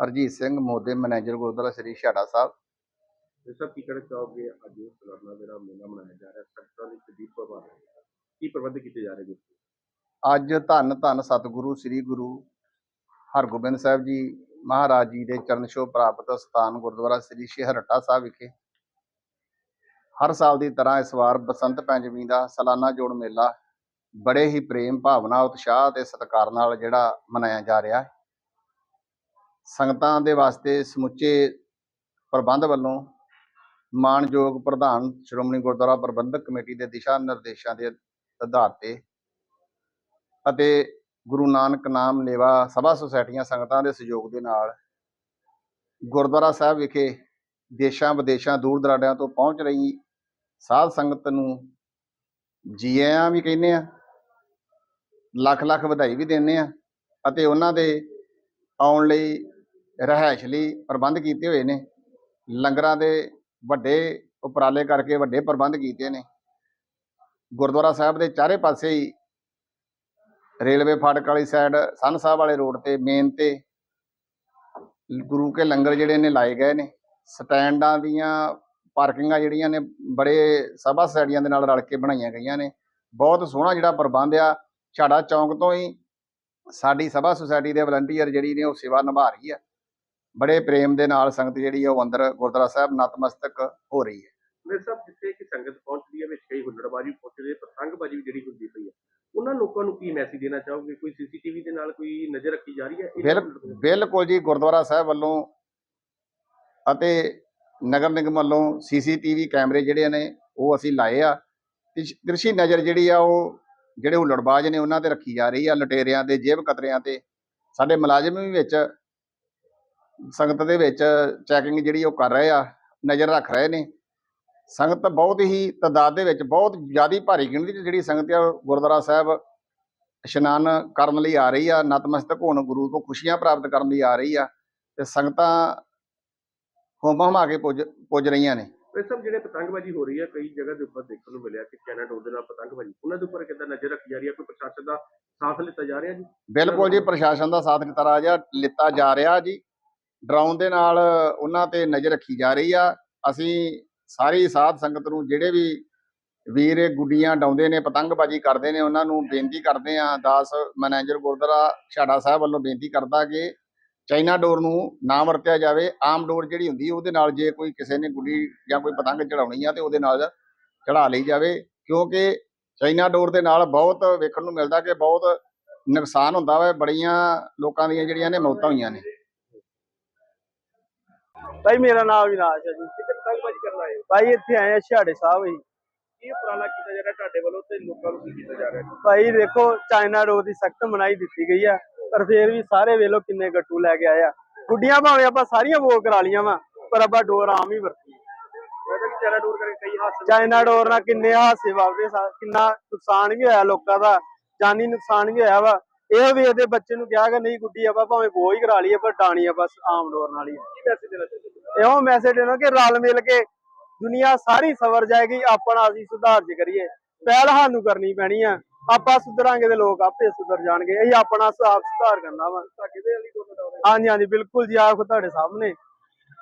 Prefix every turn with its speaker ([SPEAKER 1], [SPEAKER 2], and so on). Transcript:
[SPEAKER 1] Harjeet Singh Mode manager Gurdwara Sri Chhara Sahib.
[SPEAKER 2] ਇਹ ਸਭ ਕੀ ਕਹਿਣਾ ਚਾਹੋਗੇ? ਅੱਜ ਇਹ ਸਾਲਾਨਾ ਜਿਹੜਾ ਮੇਲਾ ਮਨਾਇਆ ਜਾ ਰਿਹਾ ਸੰਗਤਾਂ ਦੀ ਪ੍ਰਭਾਵ ਹੈ। ਕੀ ਪ੍ਰਬੰਧ ਕੀਤੇ ਜਾ ਰਹੇ ਨੇ
[SPEAKER 1] ਅੱਜ ਧੰਨ ਧੰਨ ਸਤਿਗੁਰੂ ਸ੍ਰੀ ਗੁਰੂ ਹਰਗੋਬਿੰਦ ਸਾਹਿਬ ਜੀ ਮਹਾਰਾਜ ਜੀ ਦੇ ਚਰਨ ਛੋਹ ਪ੍ਰਾਪਤ ਸਥਾਨ ਗੁਰਦੁਆਰਾ ਸ੍ਰੀ ਸ਼ਹਿਰਟਾ ਸਾਹਿਬ ਵਿਖੇ। ਹਰ ਸਾਲ ਦੀ ਤਰ੍ਹਾਂ ਇਸ ਵਾਰ ਬਸੰਤ ਪੰਚਮੀ ਦਾ ਸਾਲਾਨਾ ਜੋੜ ਮੇਲਾ ਬੜੇ ਹੀ ਪ੍ਰੇਮ ਭਾਵਨਾ ਉਤਸ਼ਾਹ ਤੇ ਸਤਿਕਾਰ ਨਾਲ ਜਿਹੜਾ ਮਨਾਇਆ ਜਾ ਰਿਹਾ ਹੈ। ਸੰਗਤਾਂ ਦੇ ਵਾਸਤੇ ਸਮੁੱਚੇ ਪ੍ਰਬੰਧ ਵੱਲੋਂ ਮਾਣਯੋਗ ਪ੍ਰਧਾਨ ਸ਼੍ਰੋਮਣੀ ਗੁਰਦੁਆਰਾ ਪ੍ਰਬੰਧਕ ਕਮੇਟੀ ਦੇ ਦਿਸ਼ਾ ਨਿਰਦੇਸ਼ਾਂ ਦੇ ਆਧਾਰ ਤੇ ਅਤੇ ਗੁਰੂ ਨਾਨਕ ਨਾਮ ਲੇਵਾ ਸਭਾ ਸੁਸਾਇਟੀਆਂ ਸੰਗਤਾਂ ਦੇ ਸਹਿਯੋਗ ਦੇ ਨਾਲ ਗੁਰਦੁਆਰਾ ਸਾਹਿਬ ਵਿਖੇ ਦੇਸ਼ਾਂ ਵਿਦੇਸ਼ਾਂ ਦੂਰ ਦਰਾਡਿਆਂ ਤੋਂ ਪਹੁੰਚ ਰਹੀ ਸਾਧ ਸੰਗਤ ਨੂੰ ਜੀ ਆਇਆਂ ਵੀ ਕਹਿੰਦੇ ਆ, ਲੱਖ ਲੱਖ ਵਧਾਈ ਵੀ ਦਿੰਦੇ ਆ ਅਤੇ ਉਹਨਾਂ ਦੇ ਆਉਣ ਲਈ ਰਹਿائش ਲਈ ਪ੍ਰਬੰਧ ਕੀਤੇ ਹੋਏ ਨੇ। ਲੰਗਰਾਂ ਦੇ ਵੱਡੇ ਉਪਰਾਲੇ ਕਰਕੇ ਵੱਡੇ ਪ੍ਰਬੰਧ ਕੀਤੇ ਨੇ। ਗੁਰਦੁਆਰਾ ਸਾਹਿਬ ਦੇ ਚਾਰੇ ਪਾਸੇ ਹੀ ਰੇਲਵੇ ਫਾਟਕ ਵਾਲੀ ਸਾਈਡ ਸੰਨ ਸਾਹਿਬ ਵਾਲੇ ਰੋਡ ਤੇ ਮੇਨ ਤੇ ਗੁਰੂ ਕੇ ਲੰਗਰ ਜਿਹੜੇ ਨੇ ਲਾਏ ਗਏ ਨੇ। ਸਟੈਂਡਾਂ ਦੀਆਂ ਪਾਰਕਿੰਗਾਂ ਜਿਹੜੀਆਂ ਨੇ ਬੜੇ ਸਭਾ ਸਟੇਡੀਆਂ ਦੇ ਨਾਲ ਰਲ ਕੇ ਬਣਾਈਆਂ ਗਈਆਂ ਨੇ। ਬਹੁਤ ਸੋਹਣਾ ਜਿਹੜਾ ਪ੍ਰਬੰਧ ਆ ਛਾੜਾ ਚੌਂਕ ਤੋਂ ਹੀ ਸਾਡੀ ਸਭਾ ਸੁਸਾਇਟੀ ਦੇ ਵਲੰਟੀਅਰ ਜਿਹੜੀ ਨੇ ਉਹ ਸੇਵਾ ਨਿਭਾ ਰਹੀ ਆ। ਬੜੇ ਪ੍ਰੇਮ ਦੇ ਨਾਲ ਸੰਗਤ ਜਿਹੜੀ ਆ ਉਹ ਅੰਦਰ ਗੁਰਦੁਆਰਾ ਸਾਹਿਬ ਨਤਮਸਤਕ ਹੋ ਰਹੀ ਹੈ।
[SPEAKER 2] ਮੇਰੇ ਸਭ ਜਿੱਥੇ ਕਿ ਸੰਗਤ ਪਹੁੰਚਦੀ ਹੈ ਵਿੱਚ ਕਈ ਹੁੱਲੜਬਾਜ਼ੀ ਪਹੁੰਚਦੀ ਹੈ ਪਤੰਗਬਾਜ਼ੀ ਵੀ ਜਿਹੜੀ ਹੁੰਦੀ ਪਈ ਹੈ ਉਹਨਾਂ ਲੋਕਾਂ ਨੂੰ ਕੀ ਮੈਸੇਜ ਦੇਣਾ ਚਾਹੋਗੇ? ਕੋਈ ਸੀਸੀਟੀਵੀ ਦੇ ਨਾਲ ਕੋਈ ਨਜ਼ਰ ਰੱਖੀ ਜਾ ਰਹੀ ਹੈ?
[SPEAKER 1] ਬਿਲਕੁਲ ਜੀ ਗੁਰਦੁਆਰਾ ਸਾਹਿਬ ਵੱਲੋਂ ਅਤੇ ਨਗਰ ਨਿਗਮ ਵੱਲੋਂ ਸੀਸੀਟੀਵੀ ਕੈਮਰੇ ਜਿਹੜੇ ਨੇ ਉਹ ਅਸੀਂ ਲਾਏ ਆ। ਤਿਰਛੀ ਨਜ਼ਰ ਜਿਹੜੀ ਆ ਉਹ ਜਿਹੜੇ ਹੁੱਲੜਬਾਜ਼ ਨੇ ਉਹਨਾਂ ਤੇ ਰੱਖੀ ਜਾ ਰਹੀ ਆ ਲਟੇਰਿਆਂ ਤੇ ਜੇਬ ਕਤਰਿਆਂ ਤੇ। ਸਾਡੇ ਮੁਲਾਜ਼ਮ ਵੀ ਵਿੱਚ ਸੰਗਤ ਦੇ ਵਿੱਚ ਚੈਕਿੰਗ ਜਿਹੜੀ ਉਹ ਕਰ ਰਹੇ ਆ ਨਜ਼ਰ ਰੱਖ ਰਹੇ ਨੇ। ਸੰਗਤ ਬਹੁਤ ਹੀ ਤਦਾਦ ਦੇ ਵਿੱਚ ਬਹੁਤ ਜ਼ਿਆਦੀ ਭਾਰੀ ਗਿਣਤੀ 'ਚ ਜਿਹੜੀ ਸੰਗਤ ਆ ਗੁਰਦੁਆਰਾ ਸਾਹਿਬ ਇਸ਼ਨਾਨ ਕਰਨ ਲਈ ਆ ਰਹੀ ਆ ਨਤਮਸਤਕ ਹੋਣ ਗੁਰੂ ਤੋਂ ਖੁਸ਼ੀਆਂ ਪ੍ਰਾਪਤ ਕਰਨ ਲਈ ਆ ਰਹੀ ਆ ਤੇ ਸੰਗਤਾਂ ਹੋਮ ਹਮਾ ਕੇ ਪੁੱਜ ਪੁੱਜ ਰਹੀਆਂ ਨੇ।
[SPEAKER 2] ਇਹ ਸਭ ਜਿਹੜੇ ਪਤੰਗਬਾਜ਼ੀ ਹੋ ਰਹੀ ਹੈ ਕਈ ਜਗ੍ਹਾ ਦੇ ਉੱਪਰ ਦੇਖਣ ਨੂੰ ਮਿਲਿਆ ਕਿ ਡੋਰ ਦੇ ਨਾਲ ਪਤੰਗਬਾਜ਼ੀ ਉਹਨਾਂ ਦੇ ਉੱਪਰ ਕਿੱਦਾਂ ਨਜ਼ਰ ਰੱਖੀ ਜਾ ਰਹੀ ਹੈ ਕੋਈ ਪ੍ਰਸ਼ਾਸਨ ਦਾ ਸਾਥ ਲਿੱਤਾ ਜਾ ਰਿਹਾ ਜੀ?
[SPEAKER 1] ਬਿਲਕੁਲ ਜੀ ਪ੍ਰਸ਼ਾਸਨ ਦਾ ਸਾਥ ਲਿੱਤਾ ਜਾ ਰਿਹਾ ਜੀ। ਡਰਾਉਣ ਦੇ ਨਾਲ ਉਹਨਾਂ ਤੇ ਨਜ਼ਰ ਰੱਖੀ ਜਾ ਰਹੀ ਆ। ਅਸੀਂ ਸਾਰੀ ਸਾਧ ਸੰਗਤ ਨੂੰ ਜਿਹੜੇ ਵੀ ਵੀਰ ਗੁੱਡੀਆਂ ਡਾਉਂਦੇ ਨੇ, ਪਤੰਗਬਾਜ਼ੀ ਕਰਦੇ ਨੇ, ਉਹਨਾਂ ਨੂੰ ਬੇਨਤੀ ਕਰਦੇ ਆ ਦਾਸ ਮੈਨੇਜਰ ਗੁਰਦੁਆਰਾ ਛਾੜਾ ਸਾਹਿਬ ਵੱਲੋਂ ਬੇਨਤੀ ਕਰਦਾ ਕਿ ਚਾਈਨਾ ਡੋਰ ਨੂੰ ਨਾ ਵਰਤਿਆ ਜਾਵੇ। ਆਮ ਡੋਰ ਜਿਹੜੀ ਹੁੰਦੀ ਉਹਦੇ ਨਾਲ ਜੇ ਕੋਈ ਕਿਸੇ ਨੇ ਗੁੱਡੀ ਜਾਂ ਕੋਈ ਪਤੰਗ ਚੜਾਉਣੀ ਆ ਤੇ ਉਹਦੇ ਨਾਲ ਚੜਾ ਲਈ ਜਾਵੇ, ਕਿਉਂਕਿ ਚਾਈਨਾ ਡੋਰ ਦੇ ਨਾਲ ਬਹੁਤ ਵੇਖਣ ਨੂੰ ਮਿਲਦਾ ਕਿ ਬਹੁਤ ਨੁਕਸਾਨ ਹੁੰਦਾ ਵਾ। ਬੜੀਆਂ ਲੋਕਾਂ ਦੀਆਂ ਜਿਹੜੀਆਂ ਨੇ ਮੌਤਾਂ ਹੋਈਆਂ ਨੇ।
[SPEAKER 3] ਭਾਈ ਮੇਰਾ ਨਾਮ ਵਿਨਾਸ਼ ਹੈ ਜੀ।
[SPEAKER 2] ਕਿਤੇ ਪਤੰਗਬਾਜ਼ੀ ਕਰਨ ਆਏ ਹੋ?
[SPEAKER 3] ਭਾਈ ਇੱਥੇ ਆਏ ਆ ਛਾੜੇ ਸਾਹਿਬ ਜੀ
[SPEAKER 2] ਕੀ ਉਪਰਾਲਾ ਕੀਤਾ ਜਾ ਰਿਹਾ ਤੁਹਾਡੇ ਵੱਲੋਂ ਤੇ ਲੋਕਾਂ ਨੂੰ ਕੀ ਕੀਤਾ ਜਾ ਰਿਹਾ?
[SPEAKER 3] ਭਾਈ ਦੇਖੋ ਚਾਈਨਾ ਡੋਰ ਦੀ ਸਖਤ ਮਨਾਈ ਦਿੱਤੀ ਗਈ ਆ ਪਰ ਫੇਰ ਵੀ ਸਾਰੇ ਵੇਲੋ ਕਿੰਨੇ ਗੱਟੂ ਲੈ ਕੇ ਆਏ ਆ। ਗੁੱਡੀਆਂ ਭਾਵੇਂ ਆਪਾਂ ਸਾਰੀਆਂ ਵੋਕ ਕਰਾ ਲੀਆਂ ਵਾ ਪਰ ਆਪਾਂ ਡੋਰ ਆਮ ਹੀ ਵਰਤੀ।
[SPEAKER 2] ਕਿ ਕਰਕੇ ਕਈ
[SPEAKER 3] ਚਾਈਨਾ ਡੋਰ ਨਾਲ ਕਿੰਨੇ ਹਾਸੇ ਵਾਪਰੇ ਸਾ- ਕਿੰਨਾ ਨੁਕਸਾਨ ਵੀ ਹੋਇਆ ਲੋਕਾਂ ਦਾ ਜਾਨੀ ਨੁਕਸਾਨ ਵੀ ਹੋਇਆ ਵਾ। ਇਹ ਵੀ ਇਹਦੇ ਬੱਚੇ ਨੂੰ ਕਿਹਾ ਕਿ ਨਹੀਂ ਗੁੱਡੀ ਆਪਾਂ ਭਾਵੇਂ ਬੋ ਹੀ ਕਰਾ ਲਈਏ ਪਰ ਡਾਣੀ ਆ ਬਸ ਆਮ ਡੋਰ ਨਾਲ ਹੀ ਇਹੋ ਮੈਸੇਜ ਦੇਣਾ ਕਿ ਰਲ ਮਿਲ ਕੇ ਦੁਨੀਆ ਸਾਰੀ ਸਵਰ ਜਾਏਗੀ ਆਪਣਾ ਅਸੀਂ ਸੁਧਾਰ ਜੇ ਕਰੀਏ। ਪਹਿਲ ਸਾਨੂੰ ਕਰਨੀ ਪੈਣੀ ਆ। ਆਪਾਂ ਸੁਧਰਾਂਗੇ ਤੇ ਲੋਕ ਆਪੇ ਸੁਧਰ ਜਾਣਗੇ। ਅਸੀਂ ਆਪਣਾ ਆਪ ਸੁਧਾਰ ਕਰਨਾ ਵਾ। ਹਾਂਜੀ ਹਾਂਜੀ ਬਿਲਕੁਲ ਜੀ ਆਖੋ ਤੁਹਾਡੇ ਸਾਹਮਣੇ।